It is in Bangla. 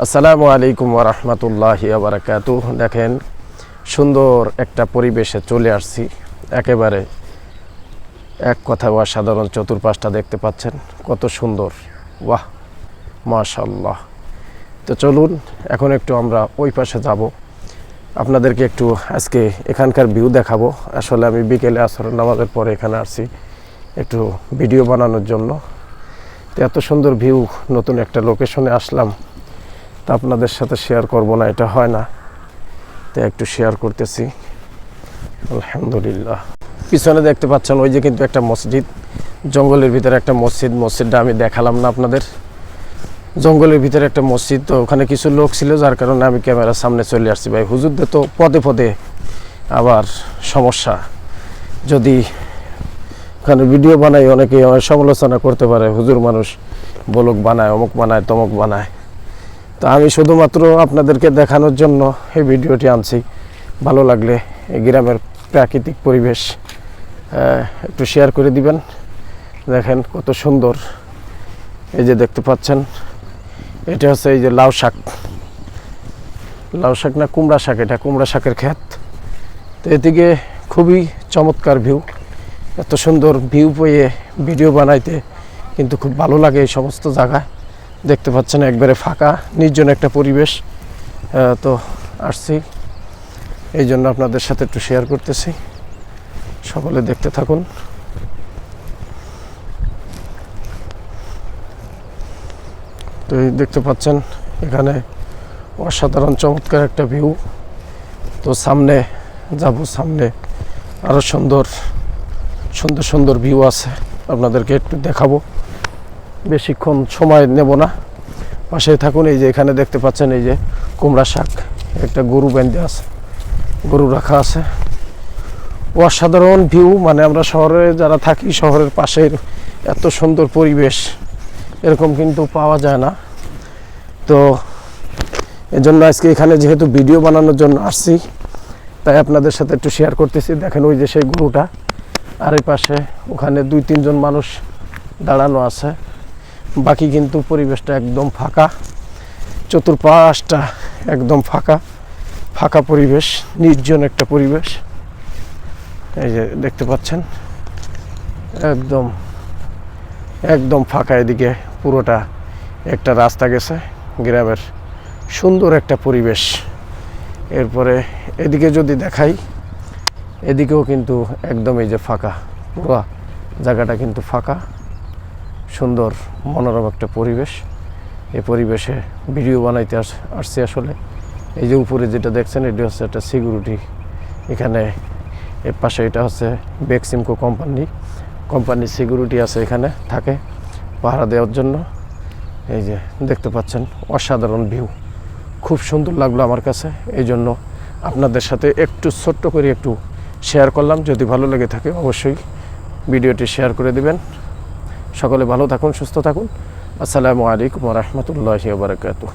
আসসালামু আলাইকুম রহমতুল্লাহি আবরাকাতু দেখেন, সুন্দর একটা পরিবেশে চলে আসছি। একেবারে এক কথা অসাধারণ চতুর্পাশটা দেখতে পাচ্ছেন, কত সুন্দর। বাহ মাশাল্লাহ তো চলুন, এখন একটু আমরা ওই পাশে যাব। আপনাদেরকে একটু আজকে এখানকার ভিউ দেখাবো। আসলে আমি বিকেলে আসর নামাজের পরে এখানে আসছি একটু ভিডিও বানানোর জন্য। তো এত সুন্দর ভিউ নতুন একটা লোকেশনে আসলাম। তা আপনাদের সাথে শেয়ার করব না, এটা হয় না। তো একটু শেয়ার করতেছি। আলহামদুলিল্লাহ। পিছনে দেখতে পাচ্ছেন, ওই যে কিন্তু একটা মসজিদ। জঙ্গলের ভিতরে একটা মসজিদ, মসজিদটা আমি দেখালাম না আপনাদের। জঙ্গলের ভিতরে একটা মসজিদ, তো ওখানে কিছু লোক ছিল, যার কারণে আমি ক্যামেরার সামনে চলে আসছি। ভাই, হুজুরদের তো পদে পদে আবার সমস্যা। যদি ওখানে ভিডিও বানাই অনেকে অনেক সমালোচনা করতে পারে। হুজুর মানুষ বলক বানায়, অমুক বানায়, তমক বানায়। তো আমি শুধুমাত্র আপনাদেরকে দেখানোর জন্য এই ভিডিওটি আনছি। ভালো লাগলে এই গ্রামের প্রাকৃতিক পরিবেশ একটু শেয়ার করে দিবেন। দেখেন কত সুন্দর। এই যে দেখতে পাচ্ছেন, এটা হচ্ছে এই যে লাউ শাক। লাউ শাক না কুমড়া শাক, এটা কুমড়া শাকের ক্ষেত। তো এদিকে খুবই চমৎকার ভিউ এত সুন্দর ভিউ পেয়ে ভিডিও বানাইতে কিন্তু খুব ভালো লাগে এই সমস্ত জায়গায়। দেখতে পাচ্ছেন একবারে ফাঁকা, নির্জন একটা পরিবেশ। তো আসছি। এই জন্য আপনাদের সাথে একটু শেয়ার করতেছি। সকলে দেখতে থাকুন। তো এই দেখতে পাচ্ছেন, এখানে অসাধারণ চমৎকার একটা ভিউ তো সামনে, যাব সামনে। আরও সুন্দর সুন্দর সুন্দর ভিউ আছে। আপনাদেরকে একটু দেখাবো। বেশিক্ষণ সময় নেব না। পাশে থাকুন, এই যে এখানে দেখতে পাচ্ছেন, এই যে কুমড়া শাক, একটা গরু বেঁধে আছে, গরু রাখা আছে। অসাধারণ ভিউ মানে আমরা শহরে যারা থাকি, শহরের পাশের এত সুন্দর পরিবেশ, এরকম কিন্তু পাওয়া যায় না। তো এজন্য আজকে এখানে যেহেতু ভিডিও বানানোর জন্য আসছি, তাই আপনাদের সাথে একটু শেয়ার করতেছি। দেখেন ওই যে সেই গরুটা, আর এই পাশে ওখানে দুই তিনজন মানুষ দাঁড়ানো আছে। বাকি কিন্তু পরিবেশটা একদম ফাঁকা, চতুর্পাশটা একদম ফাঁকা ফাঁকা পরিবেশ, নির্জন একটা পরিবেশ। এই যে দেখতে পাচ্ছেন, একদম একদম ফাঁকা এদিকে পুরোটা একটা রাস্তা গেছে, গ্রামের সুন্দর একটা পরিবেশ। এরপরে এদিকে যদি দেখাই, এদিকেও কিন্তু একদম এই যে ফাঁকা, পুরো জায়গাটা কিন্তু ফাঁকা। সুন্দর, মনোরম একটা পরিবেশ। এই পরিবেশে ভিডিও বানাইতে আস, আসছি আসলে। এই যে উপরে যেটা দেখছেন, এটি হচ্ছে একটা সিকিউরিটি। এখানে এর পাশে এটা হচ্ছে বেক্সিমকো কোম্পানি। কোম্পানির সিকিউরিটি আছে এখানে, থাকে পাহারা দেওয়ার জন্য। এই যে দেখতে পাচ্ছেন, অসাধারণ ভিউ। খুব সুন্দর লাগল আমার কাছে। এই জন্য আপনাদের সাথে একটু ছোট্ট করে একটু শেয়ার করলাম। যদি ভালো লেগে থাকে, অবশ্যই ভিডিওটি শেয়ার করে দিবেন। সকলে ভালো থাকুন সুস্থ থাকুন। আসসালামু আলাইকুম রহমতুল্লাহ বারকাতু